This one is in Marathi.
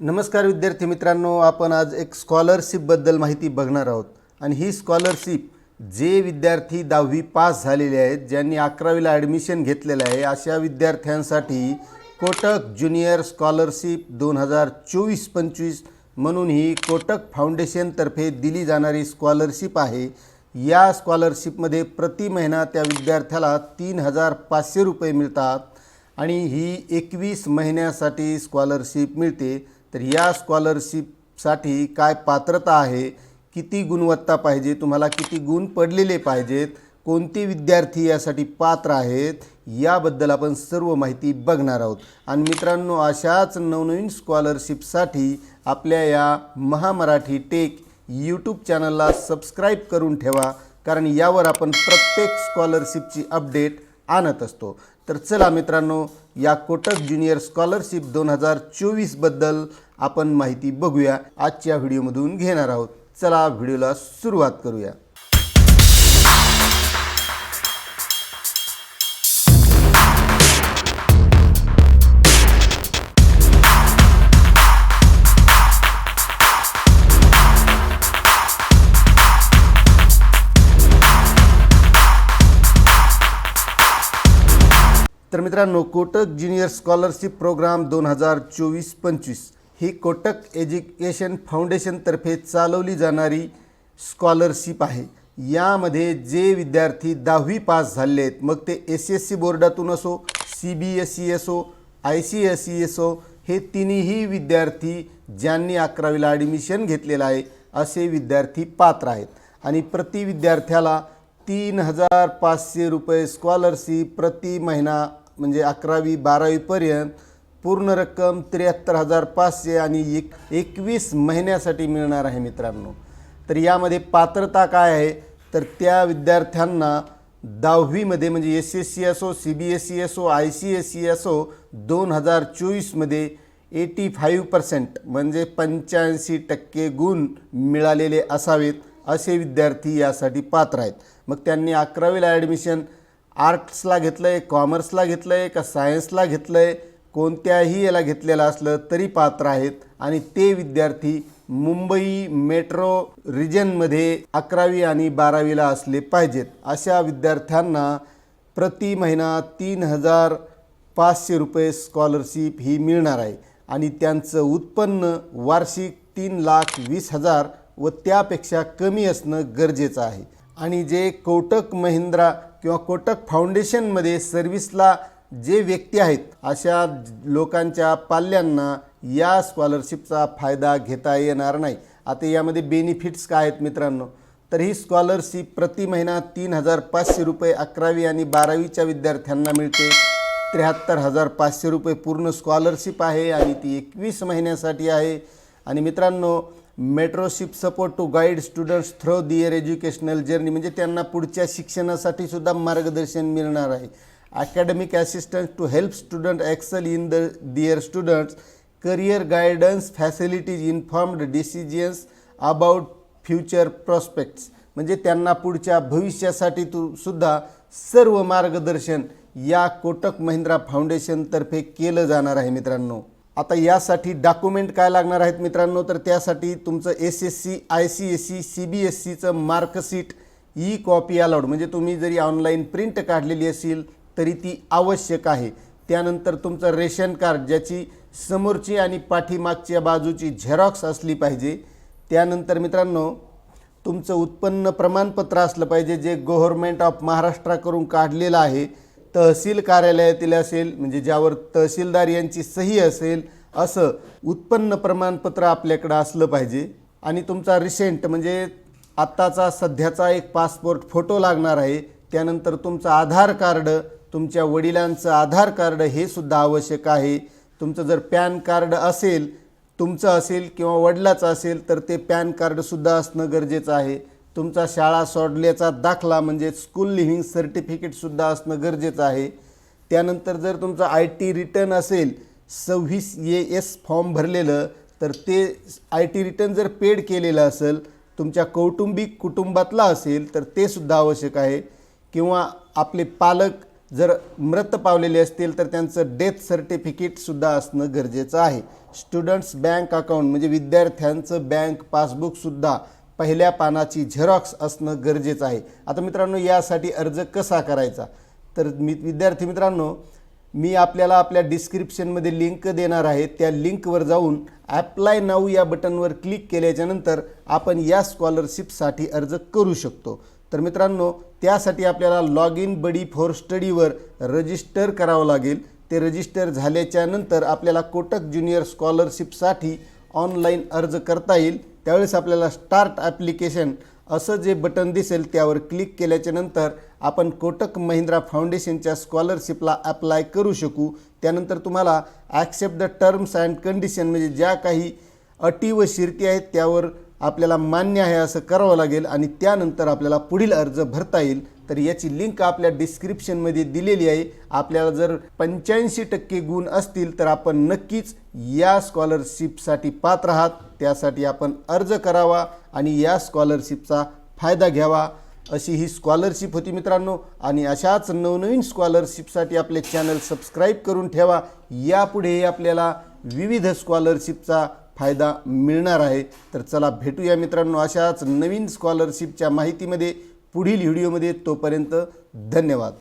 नमस्कार विद्यार्थी मित्रांनो आपण आज एक स्कॉलरशिपबद्दल माहिती बघणार आहोत. आणि ही स्कॉलरशिप जे विद्यार्थी दहावी पास झालेले आहेत ज्यांनी अकरावीला ॲडमिशन घेतलेलं आहे अशा विद्यार्थ्यांसाठी कोटक ज्युनियर स्कॉलरशिप दोन हजार चोवीस पंचवीस म्हणून ही कोटक फाउंडेशनतर्फे दिली जाणारी स्कॉलरशिप आहे. या स्कॉलरशिपमध्ये प्रति महिना त्या विद्यार्थ्याला तीन हजार पाचशे रुपये मिळतात आणि ही एकवीस महिन्यासाठी स्कॉलरशिप मिळते. तर या स्कॉलरशिपसाठी काय पात्रता आहे? किती गुणवत्ता पाहिजे? तुम्हाला किती गुण पडलेले पाहिजेत? कोणते विद्यार्थी यासाठी पात्र आहेत? याबद्दल आपण सर्व माहिती बघणार आहोत. आणि मित्रांनो अशाच नवनवीन स्कॉलरशिपसाठी आपल्या या महामराठी टेक यूट्यूब चॅनलला सबस्क्राईब करून ठेवा कारण यावर आपण प्रत्येक स्कॉलरशिपची अपडेट आणत असतो. तर चला मित्रांनो या कोटक ज्युनियर स्कॉलरशिप दोन हजार चोवीसबद्दल आपण माहिती बघूया. आजच्या व्हिडिओमधून घेणार आहोत. चला व्हिडिओला सुरुवात करूया. तर मित्रांनो कोटक ज्युनियर स्कॉलरशिप प्रोग्राम दोन हजार चोवीस पंचवीस ही कोटक एज्युकेशन फाउंडेशनतर्फे चालवली जाणारी स्कॉलरशिप आहे. यामध्ये जे विद्यार्थी दहावी पास झाले आहेत मग ते एस एस सी बोर्डातून असो सी बी एस सी असो आय सी एस सी असो हे तिन्ही विद्यार्थी ज्यांनी अकरावीला ॲडमिशन घेतलेलं आहे असे विद्यार्थी पात्र आहेत. आणि प्रति विद्यार्थ्याला तीन हजार पाचशे रुपये स्कॉलरशिप प्रति महिना म्हणजे अकरावी बारावीपर्यंत पूर्ण रक्कम त्र्याहत्तर हजार पाचशे आणि एक एकवीस महिन्यासाठी मिळणार आहे मित्रांनो. तर यामध्ये पात्रता काय आहे? तर त्या विद्यार्थ्यांना दहावीमध्ये म्हणजे एस एस सी असो सी बी एस सी असो आय सी एस सी असो दोन हजार चोवीसमध्ये एटी फाईव्ह पर्सेंट म्हणजे पंच्याऐंशी टक्के गुण मिळालेले असावेत असे विद्यार्थी यासाठी पात्र आहेत. मग त्यांनी अकरावीला ॲडमिशन आर्ट्सला घेतलं आहे कॉमर्सला घेतलं आहे का सायन्सला घेतलं आहे कोणत्याही याला घेतलेलं असलं तरी पात्र आहेत. आणि ते विद्यार्थी मुंबई मेट्रो रिजनमध्ये अकरावी आणि बारावीला असले पाहिजेत. अशा विद्यार्थ्यांना प्रति महिना तीन हजार पाचशे रुपये स्कॉलरशिप ही मिळणार आहे. आणि त्यांचं उत्पन्न वार्षिक तीन लाख वीस हजार व त्यापेक्षा कमी असणं गरजेचं आहे. आणि जे कोटक महिंद्रा किंवा कोटक फाउंडेशनमध्ये सर्व्हिसला जे व्यक्ती आहेत अशा लोकांच्या पाल्यांना या स्कॉलरशिपचा फायदा घेता येणार नाही. आता यामध्ये बेनिफिट्स काय आहेत मित्रांनो? तर ही स्कॉलरशिप प्रति महिना तीन हजार पाचशे रुपये अकरावी आणि बारावीच्या विद्यार्थ्यांना मिळते. त्र्याहत्तर हजार पाचशे रुपये पूर्ण स्कॉलरशिप आहे आणि ती एकवीस महिन्यासाठी आहे. आणि मित्रांनो mentorship support to guide students through their educational journey. म्हणजे त्यांना पुढच्या शिक्षणासाठी सुद्धा मार्गदर्शन मिळणार आहे. Academic assistant to help student excel in the their students career guidance facilities informed decisions about future prospects म्हणजे त्यांना पुढच्या भविष्यासाठी तू सुद्धा सर्व मार्गदर्शन या कोटक महिंद्रा फाउंडेशनतर्फे केलं जाणार आहे मित्रांनो. आता यासाठी डॉक्युमेंट काय लागणार आहेत मित्रांनो? तर त्यासाठी तुमचं S S C I C S C C B S सीचं मार्कशीट ई कॉपी अलाउड म्हणजे तुम्ही जरी ऑनलाईन प्रिंट काढलेली असेल तरी ती आवश्यक आहे. त्यानंतर तुमचं रेशन कार्ड ज्याची समोरची आणि पाठीमागच्या बाजूची झेरॉक्स असली पाहिजे. त्यानंतर मित्रांनो तुमचं उत्पन्न प्रमाणपत्र असलं पाहिजे जे गव्हर्मेंट ऑफ महाराष्ट्राकडून काढलेलं आहे. तहसील कार्यालयातील असेल म्हणजे ज्यावर तहसीलदार यांची सही असेल असं उत्पन्न प्रमाणपत्र आपल्याकडं असलं पाहिजे. आणि तुमचा रिसेंट म्हणजे आत्ताचा सध्याचा एक पासपोर्ट फोटो लागणार आहे त्यानंतर तुमचं आधार कार्ड तुमच्या वडिलांचं आधार कार्ड हे सुद्धा आवश्यक आहे. तुमचं जर पॅन कार्ड असेल तुमचं असेल किंवा वडिलाचं असेल तर ते पॅन कार्डसुद्धा असणं गरजेचं आहे. तुमचा शाळा सोडल्याचा दाखला म्हणजे स्कूल लिव्हिंग सर्टिफिकेटसुद्धा असणं गरजेचं आहे. त्यानंतर जर तुमचं आय टी रिटर्न असेल सव्वीस ए एस फॉर्म भरलेलं तर ते आय टी रिटर्न जर पेड केलेलं असेल तुमच्या कौटुंबिक कुटुंबातला असेल तर ते सुद्धा आवश्यक आहे. किंवा आपले पालक जर मृत पावलेले असतील तर त्यांचं डेथ सर्टिफिकेटसुद्धा असणं गरजेचं आहे. स्टुडंट्स बँक अकाउंट म्हणजे विद्यार्थ्यांचं बँक पासबुकसुद्धा पहिल्या पानाची झेरॉक्स असणं गरजेचं आहे. आता मित्रांनो यासाठी अर्ज कसा करायचा? तर मी विद्यार्थी मित्रांनो मी आपल्याला आपल्या डिस्क्रिप्शनमध्ये लिंक देणार आहे. त्या लिंकवर जाऊन ॲप्लाय नाऊ या बटनवर क्लिक केल्याच्यानंतर आपण या स्कॉलरशिपसाठी अर्ज करू शकतो. तर मित्रांनो त्यासाठी आपल्याला लॉग इन बडी फॉर स्टडीवर रजिस्टर करावं लागेल. ते रजिस्टर झाल्याच्यानंतर आपल्याला कोटक ज्युनियर स्कॉलरशिपसाठी ऑनलाईन अर्ज करता येईल. त्यावेळेस आपल्याला स्टार्ट ॲप्लिकेशन असं जे बटन दिसेल त्यावर क्लिक केल्याच्यानंतर आपण कोटक महिंद्रा फाउंडेशनच्या स्कॉलरशिपला अप्लाय करू शकू. त्यानंतर तुम्हाला accept the terms and condition म्हणजे ज्या काही अटी व शिर्ती आहेत त्यावर आपल्याला मान्य आहे असं करावं लागेल आणि त्यानंतर आपल्याला पुढील अर्ज भरता येईल. तर याची लिंक आपल्या डिस्क्रिप्शनमध्ये दिलेली आहे. आपल्याला जर पंच्याऐंशी टक्के गुण असतील तर आपण नक्कीच या स्कॉलरशिपसाठी पात्र आहात. त्यासाठी आपण अर्ज करावा आणि या स्कॉलरशिपचा फायदा घ्यावा. अशी ही स्कॉलरशिप होती मित्रांनो. आणि अशाच नवनवीन स्कॉलरशिपसाठी आपले चॅनल सबस्क्राईब करून ठेवा. यापुढेही आपल्याला विविध स्कॉलरशिपचा फायदा मिळणार आहे. तर चला भेटूया मित्रांनो अशाच नवीन स्कॉलरशिपच्या माहितीमध्ये. पुढील व्हिडिओमध्ये तोपर्यंत धन्यवाद.